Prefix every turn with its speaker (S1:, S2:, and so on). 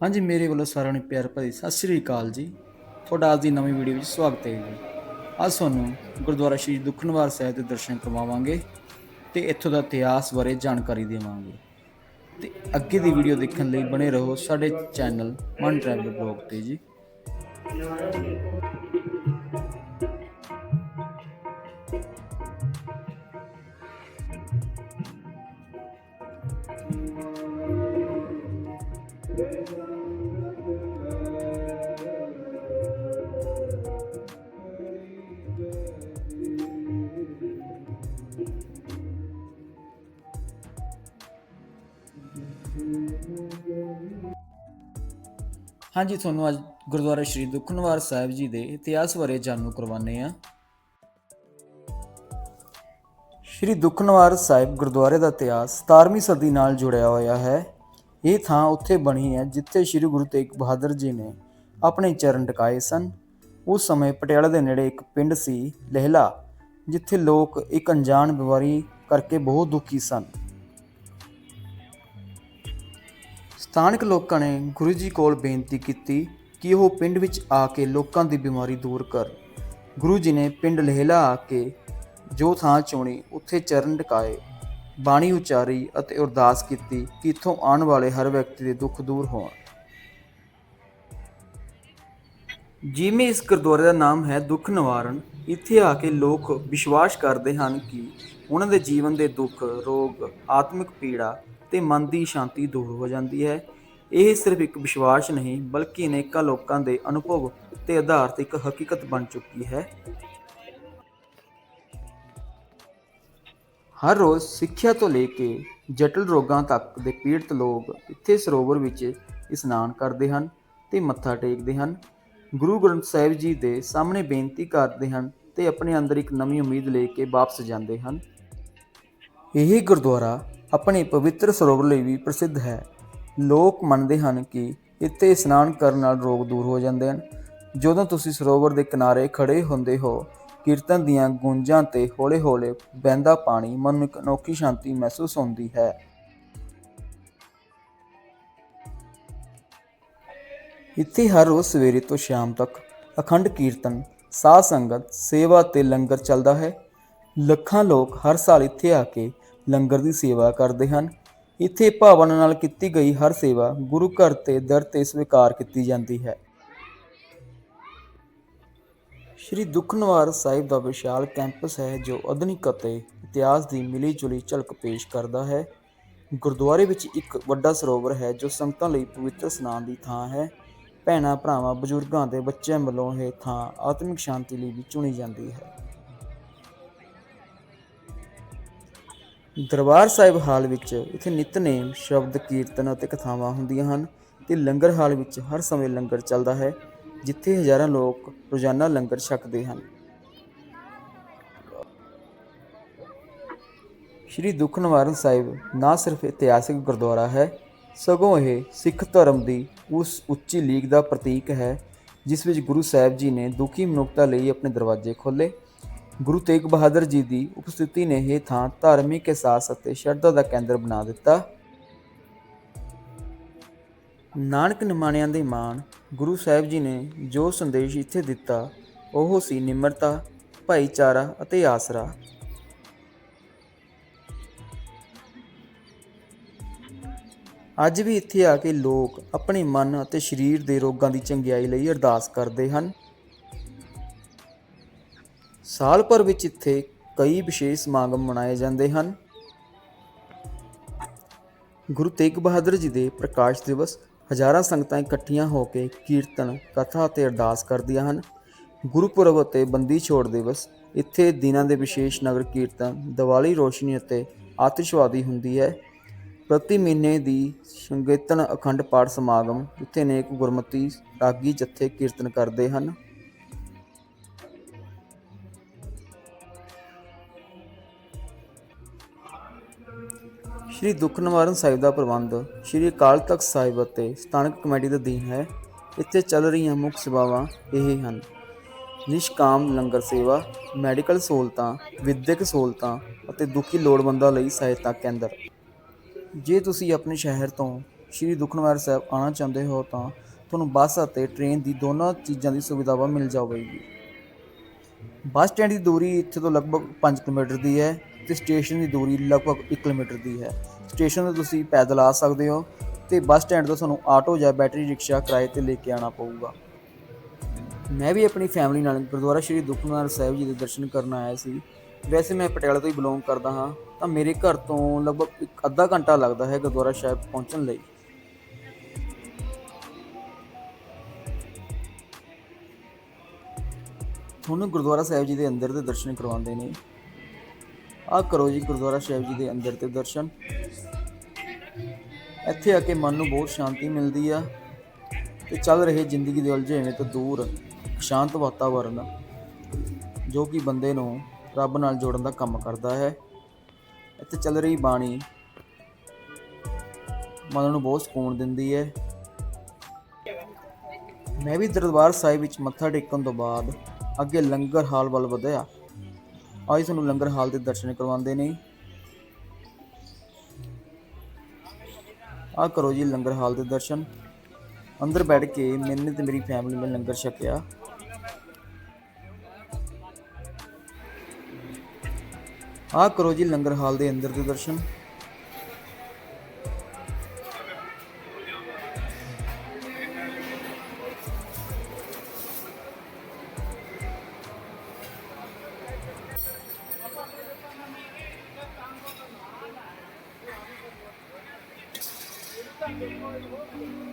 S1: ਹਾਂਜੀ, ਮੇਰੇ ਵੱਲੋਂ ਸਾਰਿਆਂ ਨੂੰ ਪਿਆਰ ਭਰੀ ਸਤਿ ਸ੍ਰੀ ਅਕਾਲ ਜੀ। ਤੁਹਾਡਾ ਅੱਜ ਦੀ ਨਵੀਂ ਵੀਡੀਓ ਵਿੱਚ ਸਵਾਗਤ ਹੈ ਜੀ। ਅੱਜ ਤੁਹਾਨੂੰ ਗੁਰਦੁਆਰਾ ਸ਼੍ਰੀ ਦੁਖਨਿਵਾਰ ਸਾਹਿਬ ਦੇ ਦਰਸ਼ਨ ਕਰਵਾਵਾਂਗੇ ਤੇ ਇੱਥੋਂ ਦਾ ਇਤਿਹਾਸ ਬਾਰੇ ਜਾਣਕਾਰੀ ਦੇਵਾਂਗੇ। ਤੇ ਅੱਗੇ ਦੀ ਵੀਡੀਓ ਦੇਖਣ ਲਈ ਬਣੇ ਰਹੋ ਸਾਡੇ ਚੈਨਲ ਮਨ ਟਰੈਵਲ ਬਲੌਗ ਤੇ ਜੀ। ਹਾਂਜੀ, ਤੁਹਾਨੂੰ ਅੱਜ ਗੁਰਦੁਆਰਾ ਸ਼੍ਰੀ ਦੁਖਨਿਵਾਰ ਸਾਹਿਬ ਜੀ ਦੇ ਇਤਿਹਾਸ ਬਾਰੇ ਜਾਣੂ ਕਰਵਾਉਂਦੇ ਆ ਸ਼੍ਰੀ ਦੁਖਨਿਵਾਰ ਸਾਹਿਬ ਗੁਰਦੁਆਰੇ ਦਾ ਇਤਿਹਾਸ 17ਵੀਂ ਸਦੀ ਨਾਲ ਜੁੜਿਆ ਹੋਇਆ ਹੈ। ਇਹ ਥਾਂ ਉੱਥੇ ਬਣੀ ਹੈ ਜਿੱਥੇ ਸ਼੍ਰੀ ਗੁਰੂ ਤੇਗ ਬਹਾਦਰ ਜੀ ਨੇ ਆਪਣੇ ਚਰਨ ਟਿਕਾਏ ਸਨ। ਉਸ ਸਮੇਂ ਪਟਿਆਲਾ ਦੇ ਨੇੜੇ ਇੱਕ ਪਿੰਡ ਸੀ, ਲਹਿਲਾ, ਜਿੱਥੇ ਲੋਕ ਇੱਕ ਅਣਜਾਣ ਬਿਮਾਰੀ ਕਰਕੇ ਬਹੁਤ ਦੁਖੀ ਸਨ। ਸਥਾਨਕ ਲੋਕਾਂ ਨੇ ਗੁਰੂ ਜੀ ਕੋਲ ਬੇਨਤੀ ਕੀਤੀ ਕਿ ਉਹ ਪਿੰਡ ਵਿੱਚ ਆ ਕੇ ਲੋਕਾਂ ਦੀ ਬਿਮਾਰੀ ਦੂਰ ਕਰ। ਗੁਰੂ ਜੀ ਨੇ ਪਿੰਡ ਲਹਿਲਾ ਆ ਕੇ ਜੋ ਥਾਂ ਚੁਣੀ, ਉੱਥੇ ਚਰਨ ਟਿਕਾਏ, ਬਾਣੀ ਉਚਾਰੀ ਅਤੇ ਅਰਦਾਸ ਕੀਤੀ ਕਿ ਇੱਥੋਂ ਆਉਣ ਵਾਲੇ ਹਰ ਵਿਅਕਤੀ ਦੇ ਦੁੱਖ ਦੂਰ ਹੋਣ। ਜਿਵੇਂ ਇਸ ਗੁਰਦੁਆਰੇ ਦਾ ਨਾਮ ਹੈ ਦੁੱਖ ਨਿਵਾਰਨ, ਇੱਥੇ ਆ ਕੇ ਲੋਕ ਵਿਸ਼ਵਾਸ ਕਰਦੇ ਹਨ ਕਿ ਉਹਨਾਂ ਦੇ ਜੀਵਨ ਦੇ ਦੁੱਖ, ਰੋਗ, ਆਤਮਿਕ ਪੀੜਾ ਤੇ ਮਨ ਦੀ ਸ਼ਾਂਤੀ ਦੂਰ ਹੋ ਜਾਂਦੀ ਹੈ। ਇਹ ਸਿਰਫ ਇੱਕ ਵਿਸ਼ਵਾਸ ਨਹੀਂ, ਬਲਕਿ ਅਨੇਕਾਂ ਲੋਕਾਂ ਦੇ ਅਨੁਭਵ ਤੇ ਆਧਾਰਿਤ ਇੱਕ ਹਕੀਕਤ ਬਣ ਚੁੱਕੀ ਹੈ। ਹਰ ਰੋਜ਼ ਸਿੱਖਿਆ ਤੋਂ ਲੈ ਕੇ ਜਟਿਲ ਰੋਗਾਂ ਤੱਕ ਦੇ ਪੀੜਤ ਲੋਕ ਇੱਥੇ ਸਰੋਵਰ ਵਿੱਚ ਇਸ਼ਨਾਨ ਕਰਦੇ ਹਨ ਤੇ ਮੱਥਾ ਟੇਕਦੇ ਹਨ। ਗੁਰੂ ਗ੍ਰੰਥ ਸਾਹਿਬ ਜੀ ਦੇ ਸਾਹਮਣੇ ਬੇਨਤੀ ਕਰਦੇ ਹਨ ਤੇ ਆਪਣੇ ਅੰਦਰ ਇੱਕ ਨਵੀਂ ਉਮੀਦ ਲੈ ਕੇ ਵਾਪਸ ਜਾਂਦੇ ਹਨ। ਇਹ ਗੁਰਦੁਆਰਾ ਆਪਣੇ ਪਵਿੱਤਰ ਸਰੋਵਰ ਲਈ ਵੀ ਪ੍ਰਸਿੱਧ ਹੈ। ਲੋਕ ਮੰਨਦੇ ਹਨ ਕਿ ਇੱਥੇ ਇਸ਼ਨਾਨ ਕਰਨ ਨਾਲ ਰੋਗ ਦੂਰ ਹੋ ਜਾਂਦੇ ਹਨ। ਜਦੋਂ ਤੁਸੀਂ ਸਰੋਵਰ ਦੇ ਕਿਨਾਰੇ ਖੜੇ ਹੁੰਦੇ ਹੋ, ਕੀਰਤਨ ਦੀਆਂ ਗੂੰਜਾਂ ਤੇ ਹੌਲੇ-ਹੌਲੇ ਵਹਿੰਦਾ ਪਾਣੀ ਮਨ ਨੂੰ ਇੱਕ ਅਨੋਖੀ ਸ਼ਾਂਤੀ ਮਹਿਸੂਸ ਹੁੰਦੀ ਹੈ। ਇੱਥੇ ਹਰ ਰੋਜ਼ ਸਵੇਰੇ ਤੋਂ ਸ਼ਾਮ ਤੱਕ ਅਖੰਡ ਕੀਰਤਨ, ਸਾਧ ਸੰਗਤ, ਸੇਵਾ ਤੇ ਲੰਗਰ ਚੱਲਦਾ ਹੈ। ਲੱਖਾਂ ਲੋਕ ਹਰ ਸਾਲ ਇੱਥੇ ਆ ਕੇ ਲੰਗਰ ਦੀ ਸੇਵਾ ਕਰਦੇ ਹਨ। ਇੱਥੇ ਭਾਵਨਾ ਨਾਲ ਕੀਤੀ ਗਈ ਹਰ ਸੇਵਾ ਗੁਰੂ ਘਰ ਤੇ ਦਰ ਤੇ ਸਵੀਕਾਰ ਕੀਤੀ ਜਾਂਦੀ ਹੈ। ਸ਼੍ਰੀ ਦੁਖਨਿਵਾਰ ਸਾਹਿਬ ਦਾ ਵਿਸ਼ਾਲ ਕੈਂਪਸ ਹੈ ਜੋ ਆਧੁਨਿਕ ਅਤੇ ਇਤਿਹਾਸ ਦੀ ਮਿਲੀ ਜੁਲੀ ਝਲਕ ਪੇਸ਼ ਕਰਦਾ ਹੈ। ਗੁਰਦੁਆਰੇ ਵਿੱਚ ਇੱਕ ਵੱਡਾ ਸਰੋਵਰ ਹੈ ਜੋ ਸੰਗਤਾਂ ਲਈ ਪਵਿੱਤਰ ਇਸ਼ਨਾਨ ਦੀ ਥਾਂ ਹੈ। ਭੈਣਾਂ, ਭਰਾਵਾਂ, ਬਜ਼ੁਰਗਾਂ ਤੇ ਬੱਚਿਆਂ ਵੱਲੋਂ ਇਹ ਥਾਂ ਆਤਮਿਕ ਸ਼ਾਂਤੀ ਲਈ ਵੀ ਚੁਣੀ ਜਾਂਦੀ ਹੈ। ਦਰਬਾਰ ਸਾਹਿਬ ਹਾਲ ਵਿੱਚ ਇੱਥੇ ਨਿਤਨੇਮ ਸ਼ਬਦ, ਕੀਰਤਨ ਅਤੇ ਕਥਾਵਾਂ ਹੁੰਦੀਆਂ ਹਨ ਤੇ ਲੰਗਰ ਹਾਲ ਵਿੱਚ ਹਰ ਸਮੇਂ ਲੰਗਰ ਚੱਲਦਾ ਹੈ, ਜਿੱਥੇ ਹਜ਼ਾਰਾਂ ਲੋਕ ਰੋਜ਼ਾਨਾ ਲੰਗਰ ਛਕਦੇ ਹਨ। ਸ਼੍ਰੀ ਦੁੱਖ ਨਿਵਾਰਨ ਸਾਹਿਬ ਨਾ ਸਿਰਫ ਇਤਿਹਾਸਿਕ ਗੁਰਦੁਆਰਾ ਹੈ, ਸਗੋਂ ਇਹ ਸਿੱਖ ਧਰਮ ਦੀ ਉਸ ਉੱਚੀ ਲੀਗ ਦਾ ਪ੍ਰਤੀਕ ਹੈ, ਜਿਸ ਵਿੱਚ ਗੁਰੂ ਸਾਹਿਬ ਜੀ ਨੇ ਦੁਖੀ ਮਨੁੱਖਤਾ ਲਈ ਆਪਣੇ ਦਰਵਾਜ਼ੇ ਖੋਲ੍ਹੇ। ਗੁਰੂ ਤੇਗ ਬਹਾਦਰ ਜੀ ਦੀ ਉਪਸਥਿਤੀ ਨੇ ਇਹ ਥਾਂ ਧਾਰਮਿਕ ਅਹਿਸਾਸ ਅਤੇ ਸ਼ਰਧਾ ਦਾ ਕੇਂਦਰ ਬਣਾ ਦਿੱਤਾ। ਨਾਨਕ ਨਿਮਾਣਿਆਂ ਦੇ ਮਾਣ ਗੁਰੂ ਸਾਹਿਬ ਜੀ ਨੇ ਜੋ ਸੰਦੇਸ਼ ਇੱਥੇ ਦਿੱਤਾ, ਉਹ ਸੀ ਨਿਮਰਤਾ, ਭਾਈਚਾਰਾ ਅਤੇ ਆਸਰਾ। ਅੱਜ ਵੀ ਇੱਥੇ ਆ ਕੇ ਲੋਕ ਆਪਣੇ ਮਨ ਅਤੇ ਸਰੀਰ ਦੇ ਰੋਗਾਂ ਦੀ ਚੰਗਿਆਈ ਲਈ ਅਰਦਾਸ ਕਰਦੇ ਹਨ। ਸਾਲ ਭਰ ਵਿੱਚ ਇੱਥੇ ਕਈ ਵਿਸ਼ੇਸ਼ ਸਮਾਗਮ ਮਨਾਏ ਜਾਂਦੇ ਹਨ। ਗੁਰੂ ਤੇਗ ਬਹਾਦਰ ਜੀ ਦੇ ਪ੍ਰਕਾਸ਼ ਦਿਵਸ ਹਜ਼ਾਰਾਂ ਸੰਗਤਾਂ ਇਕੱਠੀਆਂ ਹੋ ਕੇ ਕੀਰਤਨ, ਕਥਾ ਅਤੇ ਅਰਦਾਸ ਕਰਦੀਆਂ ਹਨ। ਗੁਰਪੁਰਬ ਅਤੇ ਬੰਦੀ ਛੋੜ ਦਿਵਸ ਇੱਥੇ ਦਿਨਾਂ ਦੇ ਵਿਸ਼ੇਸ਼ ਨਗਰ ਕੀਰਤਨ, ਦੀਵਾਲੀ ਰੋਸ਼ਨੀ ਅਤੇ ਆਤਿਸ਼ਵਾਦੀ ਹੁੰਦੀ ਹੈ। ਪ੍ਰਤੀ ਮਹੀਨੇ ਦੀ ਸੰਗੀਤਨ ਅਖੰਡ ਪਾਠ ਸਮਾਗਮ ਇੱਥੇ ਨੇਕ ਗੁਰਮਤੀ ਰਾਗੀ ਜਥੇ ਕੀਰਤਨ ਕਰਦੇ ਹਨ। ਸ਼੍ਰੀ ਦੁੱਖ ਨਿਵਾਰਨ ਸਾਹਿਬ ਦਾ ਪ੍ਰਬੰਧ ਸ਼੍ਰੀ ਅਕਾਲ ਤਖਤ ਸਾਹਿਬ ਅਤੇ ਸਥਾਨਕ ਕਮੇਟੀ ਦਾ ਅਧੀਨ ਹੈ। ਇੱਥੇ ਚੱਲ ਰਹੀਆਂ ਮੁੱਖ ਸੇਵਾਵਾਂ ਇਹ ਹਨ। ਨਿਸ਼ਕਾਮ ਲੰਗਰ ਸੇਵਾ, ਮੈਡੀਕਲ ਸਹੂਲਤਾਂ, ਵਿਦਿਅਕ ਸਹੂਲਤਾਂ ਅਤੇ ਦੁਖੀ ਲੋੜਵੰਦਾਂ ਲਈ ਸਹਾਇਤਾ ਕੇਂਦਰ। ਜੇ ਤੁਸੀਂ ਆਪਣੇ ਸ਼ਹਿਰ ਤੋਂ ਸ਼੍ਰੀ ਦੁਖਨਿਵਾਰ ਸਾਹਿਬ ਆਉਣਾ ਚਾਹੁੰਦੇ ਹੋ ਤਾਂ ਤੁਹਾਨੂੰ ਬੱਸ ਅਤੇ ਟ੍ਰੇਨ ਦੀ ਦੋਨਾਂ ਚੀਜ਼ਾਂ ਦੀ ਸੁਵਿਧਾਵਾਂ ਮਿਲ ਜਾਵੇਗੀ। ਬੱਸ ਸਟੈਂਡ ਦੀ ਦੂਰੀ ਇੱਥੇ ਤੋਂ ਲਗਭਗ 5 ਕਿਲੋਮੀਟਰ ਦੀ ਹੈ। ਤੇ ਸਟੇਸ਼ਨ ਦੀ ਦੂਰੀ ਲਗਭਗ 1 ਕਿਲੋਮੀਟਰ ਦੀ ਹੈ। ਸਟੇਸ਼ਨ ਤੋਂ ਤੁਸੀਂ ਪੈਦਲ ਆ ਸਕਦੇ ਹੋ ਤੇ ਬੱਸ ਸਟੈਂਡ ਤੋਂ ਤੁਹਾਨੂੰ ਆਟੋ ਜਾਂ ਬੈਟਰੀ ਰਿਕਸ਼ਾ ਕਿਰਾਏ ਤੇ ਲੈ ਕੇ ਆਉਣਾ ਪਊਗਾ। ਮੈਂ ਵੀ ਆਪਣੀ ਫੈਮਿਲੀ ਨਾਲ ਗੁਰਦੁਆਰਾ ਸ਼੍ਰੀ ਦੁਖਨਿਵਾਰ ਸਾਹਿਬ ਜੀ ਦੇ ਦਰਸ਼ਨ ਕਰਨ ਆਇਆ ਸੀ। ਵੈਸੇ ਮੈਂ ਪਟਿਆਲਾ ਤੋਂ ਹੀ ਬਿਲੋਂਗ ਕਰਦਾ ਹਾਂ, ਤਾਂ ਮੇਰੇ ਘਰ ਤੋਂ ਲਗਭਗ ਇੱਕ ਅੱਧਾ ਘੰਟਾ ਲੱਗਦਾ ਹੈ ਗੁਰਦੁਆਰਾ ਸਾਹਿਬ ਪਹੁੰਚਣ ਲਈ। ਤੁਹਾਨੂੰ ਗੁਰਦੁਆਰਾ ਸਾਹਿਬ ਜੀ ਦੇ ਅੰਦਰ ਦੇ ਦਰਸ਼ਨ ਕਰਵਾਉਂਦੇ ਨੇ। ਆਹ ਕਰੋ ਜੀ ਗੁਰਦੁਆਰਾ ਸਾਹਿਬ ਜੀ ਦੇ ਅੰਦਰ 'ਤੇ ਦਰਸ਼ਨ। ਇੱਥੇ ਆ ਕੇ ਮਨ ਨੂੰ ਬਹੁਤ ਸ਼ਾਂਤੀ ਮਿਲਦੀ ਆ ਤੇ ਚੱਲ ਰਹੇ ਜ਼ਿੰਦਗੀ ਦੇ ਉਲਝੇਵੇਂ ਤੋਂ ਦੂਰ ਇੱਕ ਸ਼ਾਂਤ ਵਾਤਾਵਰਨ ਜੋ ਕਿ ਬੰਦੇ ਨੂੰ ਰੱਬ ਨਾਲ ਜੋੜਨ ਦਾ ਕੰਮ ਕਰਦਾ ਹੈ। ਇੱਥੇ ਚੱਲ ਰਹੀ ਬਾਣੀ ਮਨ ਨੂੰ ਬਹੁਤ ਸਕੂਨ ਦਿੰਦੀ ਹੈ। ਮੈਂ ਵੀ ਦਰਬਾਰ ਸਾਹਿਬ ਵਿੱਚ ਮੱਥਾ ਟੇਕਣ ਤੋਂ ਬਾਅਦ ਅੱਗੇ ਲੰਗਰ ਹਾਲ ਵੱਲ ਵਧਿਆ। ਅੱਜ ਸਾਨੂੰ ਲੰਗਰ ਹਾਲ ਦੇ ਦਰਸ਼ਨ ਕਰਵਾਉਂਦੇ ਨੇ। ਆ ਕਰੋ ਜੀ ਲੰਗਰ ਹਾਲ ਦੇ ਦਰਸ਼ਨ। ਅੰਦਰ ਬੈਠ ਕੇ ਮੈਨੇ ਤੇ ਮੇਰੀ ਫੈਮਿਲੀ ਨੇ ਲੰਗਰ ਛਕਿਆ। ਆ ਕਰੋ ਜੀ ਲੰਗਰ ਹਾਲ ਦੇ ਅੰਦਰ ਦੇ ਦਰਸ਼ਨ। Thank you.